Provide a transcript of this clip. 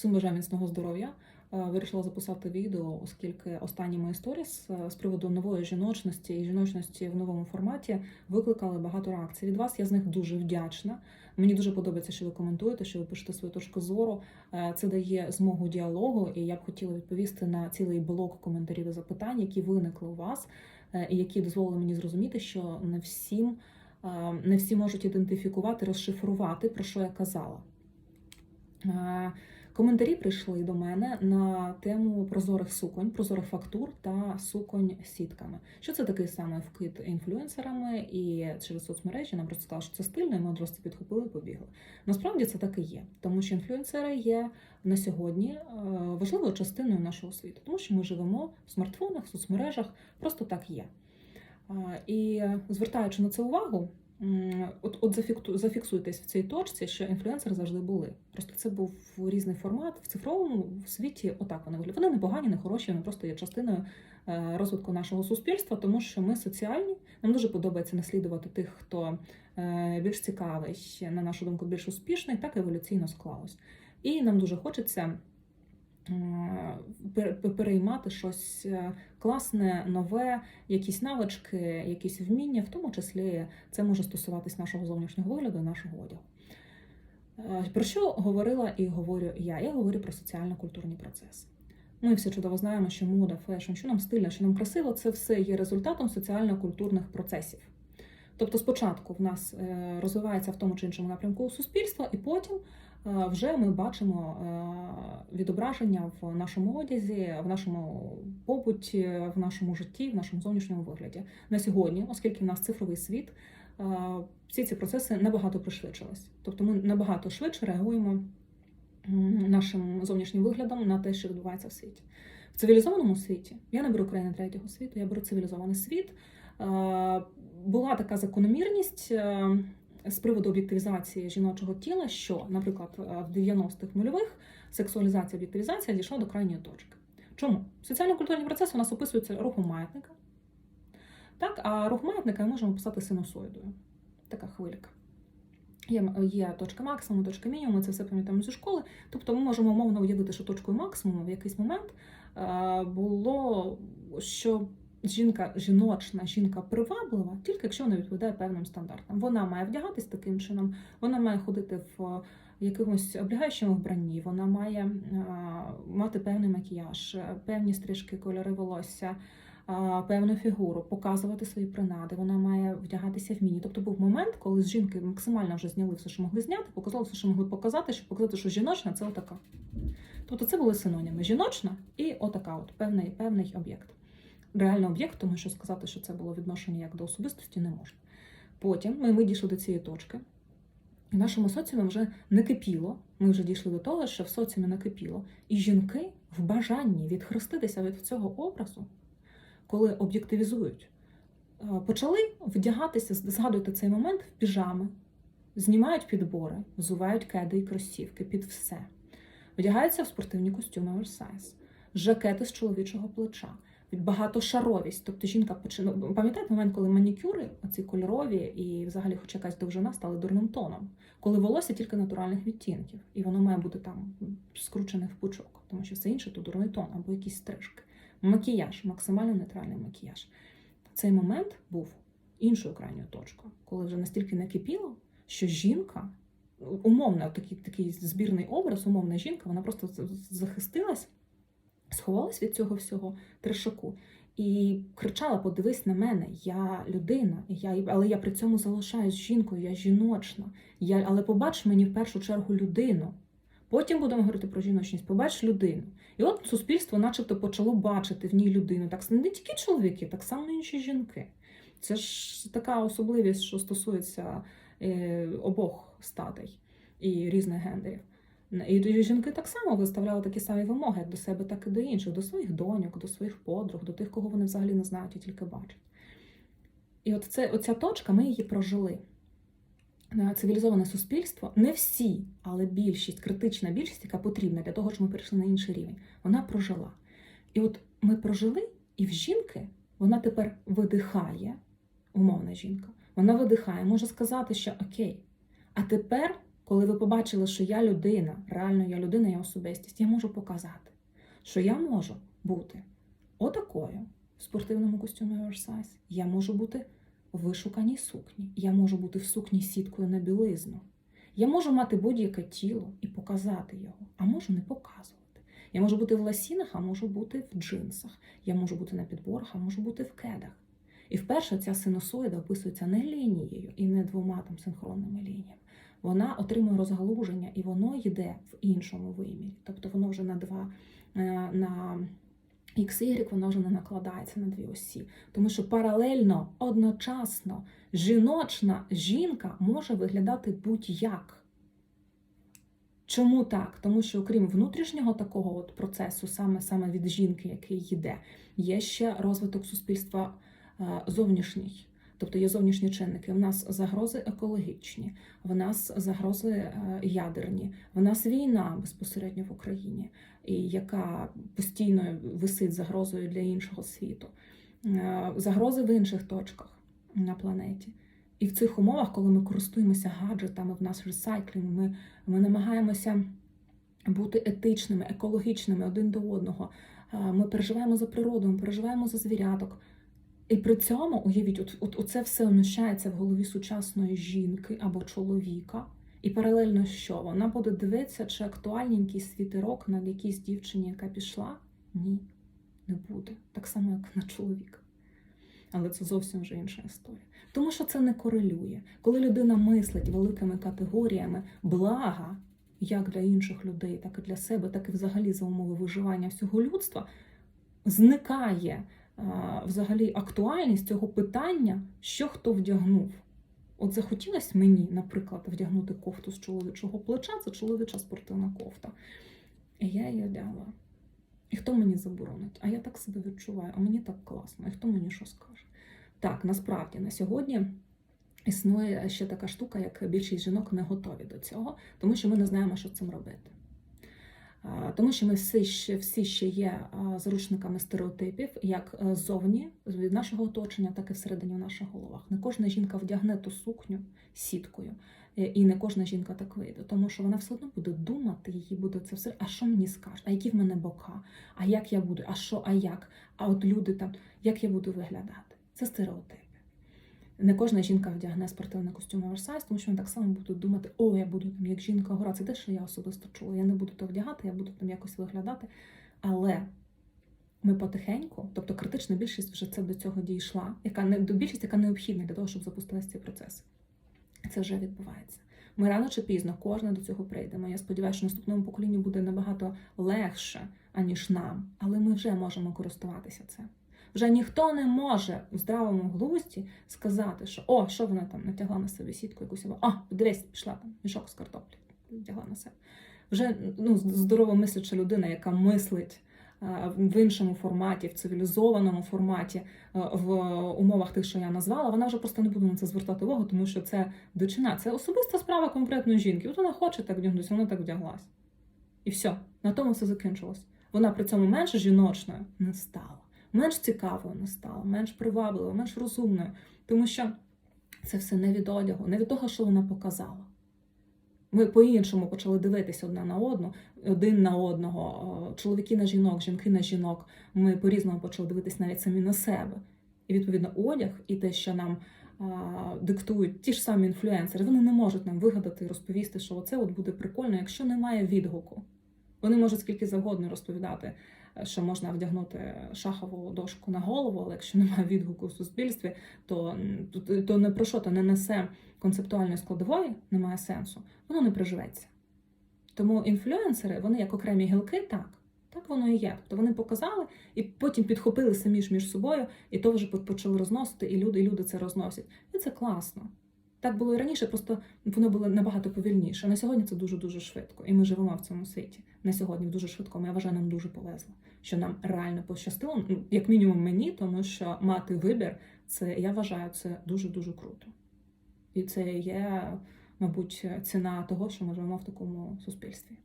Всім бажаю міцного здоров'я. Е, Вирішила записати відео, оскільки останні мої сторіс е, з приводу нової жіночності і жіночності в новому форматі викликали багато реакцій від вас. Я з них дуже вдячна. Мені дуже подобається, що ви коментуєте, що ви пишете свою точку зору. Е, Це дає змогу діалогу, і я б хотіла відповісти на цілий блок коментарів і запитань, які виникли у вас, і які дозволили мені зрозуміти, що не всім не всі можуть ідентифікувати, розшифрувати, про що я казала. Коментарі прийшли до мене на тему прозорих суконь, прозорих фактур та суконь сітками. Що це такий самий вкид інфлюенсерами і через соцмережі нам просто сказали, що це стильно, і ми одразу підхопили і побігли. Насправді це так і є, тому що інфлюенсери є на сьогодні е, важливою частиною нашого світу, тому що ми живемо в смартфонах, в соцмережах, просто так є. Е, І звертаючи на це увагу, от, зафіксуйтесь в цій точці, що інфлюенсери завжди були. Просто це був різний формат в цифровому в світі. Отак вони виглядають. Вони не погані, не хороші, вони просто є частиною е, розвитку нашого суспільства, тому що ми соціальні. Нам дуже подобається наслідувати тих, хто е, більш цікавий, на нашу думку, більш успішний, так еволюційно склалось. І нам дуже хочеться переймати щось е, класне, нове, якісь навички, якісь вміння, в тому числі це може стосуватись нашого зовнішнього вигляду нашого одягу. Е, Про що говорила і говорю я? Я говорю про соціально-культурні процеси. Ми всі чудово знаємо, що мода, фешн, що нам стильно, що нам красиво, це все є результатом соціально-культурних процесів. Тобто, спочатку в нас е, розвивається в тому чи іншому напрямку суспільство, і потім е, вже ми бачимо е, відображення в нашому одязі, в нашому побуті, в нашому житті, в нашому зовнішньому вигляді. На сьогодні, оскільки в нас цифровий світ, е, всі ці процеси набагато пришвидшились. Тобто ми набагато швидше реагуємо нашим зовнішнім виглядом на те, що відбувається в світі. В цивілізованому світі я не беру країни третього світу, я беру цивілізований світ. Е, Була така закономірність е, з приводу об'єктивізації жіночого тіла, що, наприклад, е, в 90-х нульових сексуалізація об'єктивізація дійшла до крайньої точки. Чому? Соціально-культурні процеси у нас описуються рухом маятника. Так, а рух маятника ми можемо писати синусоїдою. Така хвилька. Є, є точка максимуму, точка мінімуму, ми це все пам'ятаємо зі школи. Тобто ми можемо умовно уявити, що точкою максимуму в якийсь момент е, було, що жінка жіночна, жінка приваблива, тільки якщо вона відповідає певним стандартам. Вона має вдягатись таким чином, вона має ходити в якомусь облягаючому вбранні, вона має е, мати певний макіяж, е, певні стрижки, кольори волосся. Певну фігуру, показувати свої принади, вона має вдягатися в міні. Тобто був момент, коли з жінки максимально вже зняли все, що могли зняти, показали все, що могли показати, щоб показати, що жіночна це отака. Тобто це були синоніми: жіночна і отака, от певний, певний об'єкт. Реально об'єкт, тому що сказати, що це було відношення як до особистості, не можна. Потім ми, ми дійшли до цієї точки, і в нашому соціумі вже не кипіло. Ми вже дійшли до того, що в соціумі накипіло. І жінки в бажанні відхреститися від цього образу, коли об'єктивізують, е, почали вдягатися, згадуйте цей момент в піжами, знімають підбори, взувають кеди і кросівки під все, вдягаються в спортивні костюми оверсайз, жакети з чоловічого плеча. Багатошаровість, тобто жінка починає. Пам'ятаєте момент, коли манікюри, оці кольорові і взагалі хоч якась довжина стали дурним тоном, коли волосся тільки натуральних відтінків, і воно має бути там скручене в пучок, тому що все інше то дурний тон або якісь стрижки. Макіяж, максимально нейтральний макіяж. Цей момент був іншою крайньою точкою, коли вже настільки накипіло, що жінка, умовно, такий, такий збірний образ, умовна жінка, вона просто захистилась, сховалась від цього всього трешаку і кричала: Подивись на мене, я людина, я, але я при цьому залишаюсь жінкою, я жіночна. Я, але побач мені в першу чергу людину. Потім будемо говорити про жіночність, побач людину. І от суспільство, начебто, почало бачити в ній людину. Так не тільки чоловіки, так само інші жінки. Це ж така особливість, що стосується е, обох статей і різних гендерів. І жінки так само виставляли такі самі вимоги, як до себе, так і до інших, до своїх доньок, до своїх подруг, до тих, кого вони взагалі не знають і тільки бачать. І от це, оця точка, ми її прожили. Цивілізоване суспільство, не всі, але більшість, критична більшість, яка потрібна для того, щоб ми перейшли на інший рівень, вона прожила. І от ми прожили, і в жінки вона тепер видихає, умовна жінка, вона видихає, може сказати, що окей, а тепер коли ви побачили, що я людина, реально я людина, я особистість, я можу показати, що я можу бути отакою в спортивному костюмі оверсайз. Я можу бути в вишуканій сукні. Я можу бути в сукні сіткою на білизну. Я можу мати будь-яке тіло і показати його, а можу не показувати. Я можу бути в ласінах, а можу бути в джинсах. Я можу бути на підборах, а можу бути в кедах. І вперше ця синусоїда описується не лінією і не двома там синхронними лініями. Вона отримує розгалуження і воно йде в іншому вимірі. Тобто воно вже на два е, на XY воно вже не накладається на дві осі. Тому що паралельно, одночасно, жіночна жінка може виглядати будь-як. Чому так? Тому що, окрім внутрішнього такого от процесу, саме саме від жінки, який йде, є ще розвиток суспільства е, зовнішній. Тобто є зовнішні чинники. У нас загрози екологічні, в нас загрози е, ядерні, в нас війна безпосередньо в Україні, яка постійно висить загрозою для іншого світу, Е, загрози в інших точках на планеті. І в цих умовах, коли ми користуємося гаджетами, в нас ресайклінг, ми, ми намагаємося бути етичними, екологічними один до одного. Е, Ми переживаємо за природу, ми переживаємо за звіряток. І при цьому, уявіть, от, от, оце все вміщається в голові сучасної жінки або чоловіка. І паралельно що? Вона буде дивитися, чи актуальненький світерок на якійсь дівчині, яка пішла? Ні, не буде. Так само, як на чоловіка. Але це зовсім вже інша історія. Тому що це не корелює. Коли людина мислить великими категоріями блага, як для інших людей, так і для себе, так і взагалі за умови виживання всього людства, зникає взагалі актуальність цього питання, що хто вдягнув. От захотілося мені, наприклад, вдягнути кофту з чоловічого плеча, це чоловіча спортивна кофта. І я її одягла. І хто мені заборонить? А я так себе відчуваю, а мені так класно, і хто мені що скаже? Так, насправді на сьогодні існує ще така штука, як більшість жінок не готові до цього, тому що ми не знаємо, що з цим робити. Тому що ми всі ще, всі ще є заручниками стереотипів, як е, ззовні від нашого оточення, так і всередині в наших головах. Не кожна жінка вдягне ту сукню сіткою, е, і не кожна жінка так вийде, тому що вона все одно буде думати, їй буде це все. А що мені скажуть? А які в мене бока? А як я буду? А що, а як? А от люди там, як я буду виглядати? Це стереотипи. Не кожна жінка вдягне спортивний костюм оверсайз, тому що вони так само будуть думати, о, я буду там як жінка гора. Це те, що я особисто чула. Я не буду то вдягати, я буду там якось виглядати. Але ми потихеньку, тобто критична більшість вже це до цього дійшла, яка не до більшість, яка необхідна для того, щоб запустилися ці процеси. Це вже відбувається. Ми рано чи пізно кожна до цього прийдемо. Я сподіваюся, що наступному поколінню буде набагато легше, аніж нам, але ми вже можемо користуватися цим. Вже ніхто не може в здравому глузді сказати, що о, що вона там натягла на себе сітку якусь або а, дивись, пішла там мішок з картоплі, вдягла на себе. Вже ну, здорово мисляча людина, яка мислить в іншому форматі, в цивілізованому форматі, а, в умовах тих, що я назвала, вона вже просто не буде на це звертати увагу, тому що це дичина, це особиста справа конкретної жінки. От вона хоче так вдягнутися, вона так вдяглась. І все, на тому все закінчилось. Вона при цьому менш жіночною не стала менш цікавою не стала, менш привабливою, менш розумною, тому що це все не від одягу, не від того, що вона показала. Ми по-іншому почали дивитися одна на одну, один на одного, чоловіки на жінок, жінки на жінок. Ми по-різному почали дивитися навіть самі на себе. І відповідно одяг і те, що нам а, диктують ті ж самі інфлюенсери, вони не можуть нам вигадати і розповісти, що оце от буде прикольно, якщо немає відгуку. Вони можуть скільки завгодно розповідати що можна вдягнути шахову дошку на голову, але якщо немає відгуку в суспільстві, то, то не про що то не несе концептуальної складової, немає сенсу, воно не приживеться. Тому інфлюенсери, вони як окремі гілки, так. Так воно і є. Тобто вони показали і потім підхопили самі ж між собою, і то вже почали розносити, і люди, і люди це розносять. І це класно. Так було і раніше, просто воно було набагато повільніше. На сьогодні це дуже-дуже швидко. І ми живемо в цьому світі. На сьогодні дуже швидко. Я вважаю, нам дуже повезло, що нам реально пощастило, ну, як мінімум мені, тому що мати вибір, це я вважаю, це дуже-дуже круто. І це є, мабуть, ціна того, що ми живемо в такому суспільстві.